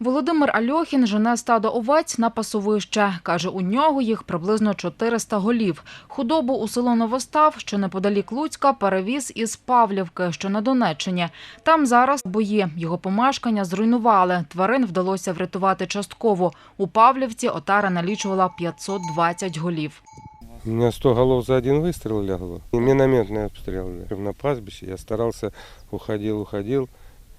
Володимир Альохін жене стадо овець на пасовище. Каже, у нього їх приблизно 400 голів. Худобу у село Новостав, що неподалік Луцька, перевіз із Павлівки, що на Донеччині. Там зараз бої. Його помешкання зруйнували. Тварин вдалося врятувати частково. У Павлівці отара налічувала 520 голів. У меня 100 голов за один выстрел лягло. И минометный. На пастбище я старался, уходил, уходил,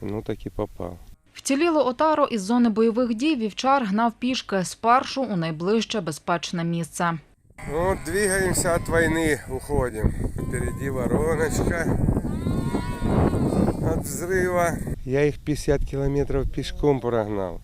ну так и попал. Вцілілу отару із зони бойових дій вівчар гнав пішки спершу у найближче безпечне місце. Ну, Двигаємося від війни, уходимо. Впереди вороночка від взрива. Я їх 50 кілометрів пішком прогнав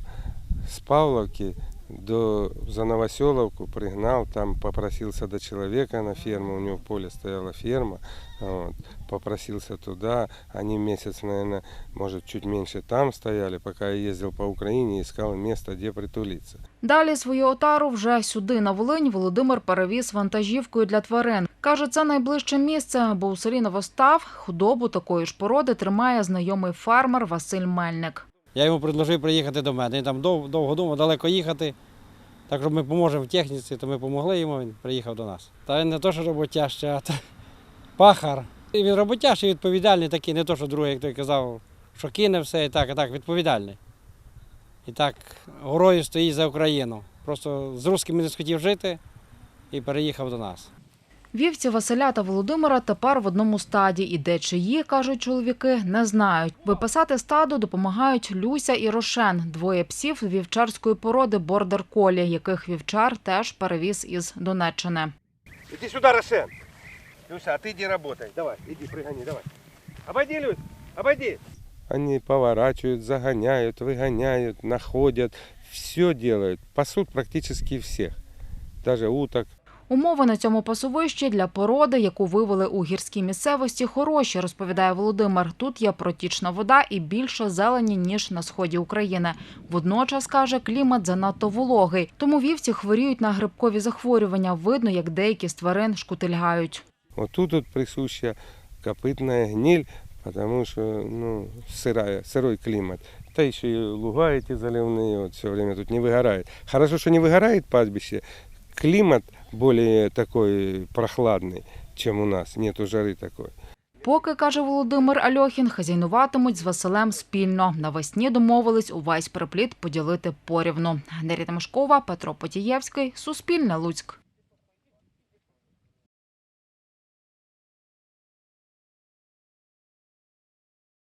з Павловки до, за Новоселовку пригнал, там попросился до человека на ферму, у него в поле стояла ферма, вот, попросился туда, они месяц, наверное, может чуть меньше там стояли, пока я ездил по Украине, искал место, где притулиться. Далі свою отару вже сюди, на Волинь, Володимир перевіз вантажівкою для тварин. Каже, це найближче місце, бо у селі Новостав худобу такої ж породи тримає знайомий фермер Василь Мельник. Я йому предложив приїхати до мене. Він там дов, довго думав, далеко їхати. Так що ми поможемо в техніці, то ми допомогли йому, він приїхав до нас. Та він не то, що роботящий, а то пахар. І він роботящий, відповідальний такий, не то, що другий, як той казав, що кине все і так, а так, відповідальний. І так горою стоїть за Україну. Просто з русскими не схотів жити і переїхав до нас. Вівці Василя та Володимира тепер в одному стаді, і де чиї, кажуть чоловіки, не знають. Випасати стадо допомагають Люся і Рошен, двоє псів вівчарської породи бордер колі, яких вівчар теж перевіз із Донеччини. Иди сюда, Рошен. Люся, а ты иди работай. Давай, иди, пригони, давай. Обойди, Люсь, обойди. Они поворачивают, загоняют, выгоняют, находят. Все делают. Пасут практически всех. Даже уток. Умови на цьому пасовищі для породи, яку вивели у гірській місцевості, хороші, розповідає Володимир. Тут є протічна вода і більше зелені, ніж на сході України. Водночас, каже, клімат занадто вологий. Тому вівці хворіють на грибкові захворювання. Видно, як деякі з тварин шкутильгають. Вот тут вот присуща копытная гниль, потому что ну, сырая, сырой климат. Да еще и луга эти заливные вот все время тут не выгорает. Хорошо, что не выгорает пастбище. Климат более такой прохладный, чем у нас. Нету жары такой. Поки, каже Володимир Альохін, хазяйнуватимуть з Василем спільно. Навесні домовились увесь припліт поділити порівну. Неріта Тимошкова, Петро Потієвський, Суспільне Луцьк.